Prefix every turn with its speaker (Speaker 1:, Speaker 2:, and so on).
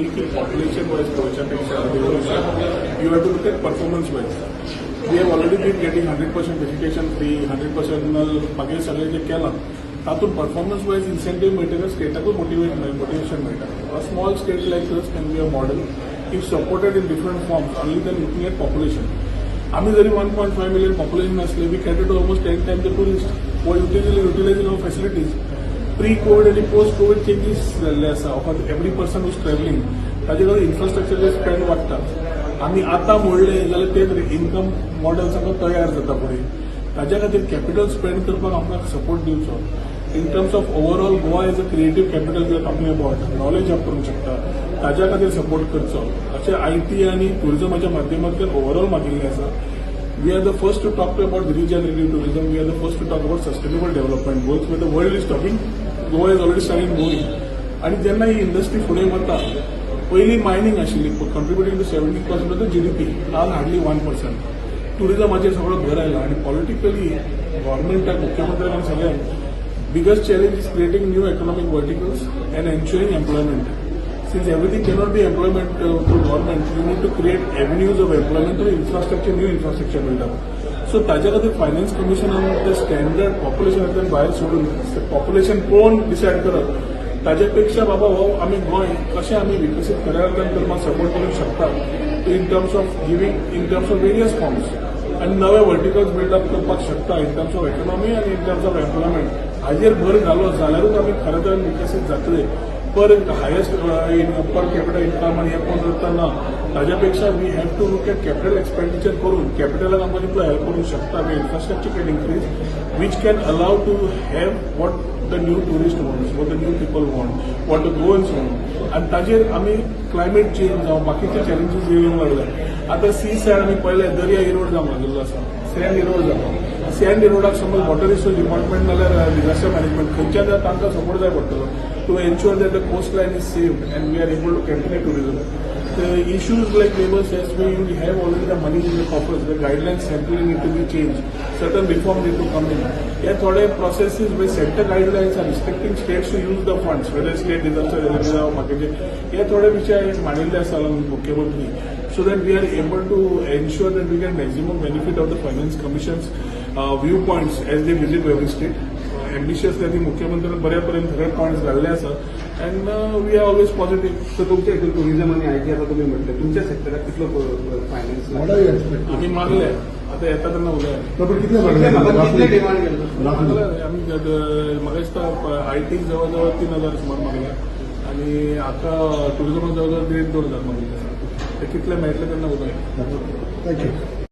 Speaker 1: केली की population wise गोयच्यापेक्षा you have to look at performance wise we have already been getting hundred percent education free hundred percent मागीर सगळें जें केलां तातूंत परफॉर्मन्स वायज इन्सेंटीव मेळटा तेन्ना स्टेटाकूय मोटिवेट मोटिवेशन मेळटा अ small state like this can be a model if supported in different forms only than looking at population आम्ही जरी one point five million population असले we cater to almost ten time the tourist व utilizing utilize of facilities pre Covid आणि post Covid changes जाल्ले आसा of every person is travelling ताजे खातीर infrastructure spend वाडटा आमी आतां मोडले जाल्यार तेच इन्कम मॉडेल सगळं तयार जाता फुडें ताज्या खातीर कॅपिटल स्पेंड करपाक आमकां सपोर्ट दिवचो. In terms of overall Goa as a creative capital जर company talking about knowledge up करूंक शकता. ताज्या खातीर सपोर्ट करचो. अशें आय टी आनी टुरिजमाच्या माध्यमांतल्यान ओवरऑल मागिल्लें आसा. We are the first to talk about regenerative tourism. We are the first to talk about sustainable development both where the world is talking. Goa is already starting moving. आणि जेन्ना ही industry फुडें वता पयलीं mining आशिल्ली contributing to seventy percent of the P आज hardly one percent टुरिजमाचेर सगळो भर आयला आणि पॉलिटिकली गव्हर्मेंटाक मुख्यमंत्र्यांक सगळ्यांक biggest challenge is creating new economic verticals and ensuring employment Since everything cannot be employment uh, through government, you need to create avenues of employment through infrastructure, new infrastructure build up. So ताज्या खातीर finance कमिशनान ते standard पॉप्युलेशनांतल्यान भायर सोडून population कोण decide करप ताजे पेक्षा बाबा हो आमी गोंय कशें आमी विकसीत करायला करपाक सपोर्ट करूंक शकता in terms of giving in terms of various forms आणि नवे वर्टिकल्स बिल्डअप करपाक शकता इन टर्म्स ऑफ इकॉनॉमी आणि इन टर्म्स ऑफ एम्प्लॉयमेंट हाजेर भर घालो जाल्यारूच आमी खरें तर विकसीत जातले पर हायेस्ट पर कॅपिटल इन्कम आणि हे कोण करतना ताज्या पेक्षा we have to look at capital expenditure करून कॅपिटलाक आमकां तितलो हेल्प करूंक शकता? We infrastructure can increase which can allow to have what the new tourist wants what the new people want what the Goans want आणि ताजेर आमी climate change जावं बाकीचे चॅलेंजीस येवंक लागले आता सी सायड आमी पळयले दर्या इरोड जावंक लागलेलो आसा सँड इरोड जाता सँड इरोडाक समज वॉटर रिसोर्स डिपार्टमेंट नाल्यार डिझास्टर मॅनेजमेंट खंयच्या तांकां सपोर्ट जाय पडटलो to ensure that the coastline is saved and we are able to continue tourism. The issues like Labour says, we have already the money in the coffers, the guidelines simply need to be changed, certain reforms need to come in. Yeah, thought process is where sector guidelines are restricting states to use the funds, whether state reserves or reserves or marketing. Yeah, thought I managed as along so that we are able to ensure that we get maximum benefit of the finance commission's uh, viewpoints as they visit every state. Ambitious त्यांनी मुख्यमंत्र्यांनी बऱ्यापर्यंत सगळे points घाल्ले आसात and we are always positive
Speaker 2: so तुमच्या इथून tourism आणि IT आता तुम्ही म्हटलं. तुमच्या सेक्टरात कितलं फायनान्स?
Speaker 1: आम्ही मागले आता येता त्यांना उलय
Speaker 2: केलं
Speaker 3: मागले
Speaker 1: आम्ही म्हाका दिसता आय टी जवळ तीन हजार सुमार मागल्या. आणि आता टुरिझमाक जवळ जवळ देड दोन हजार मागले ते कितले मेळटले तेन्ना उलय
Speaker 3: थँक्यू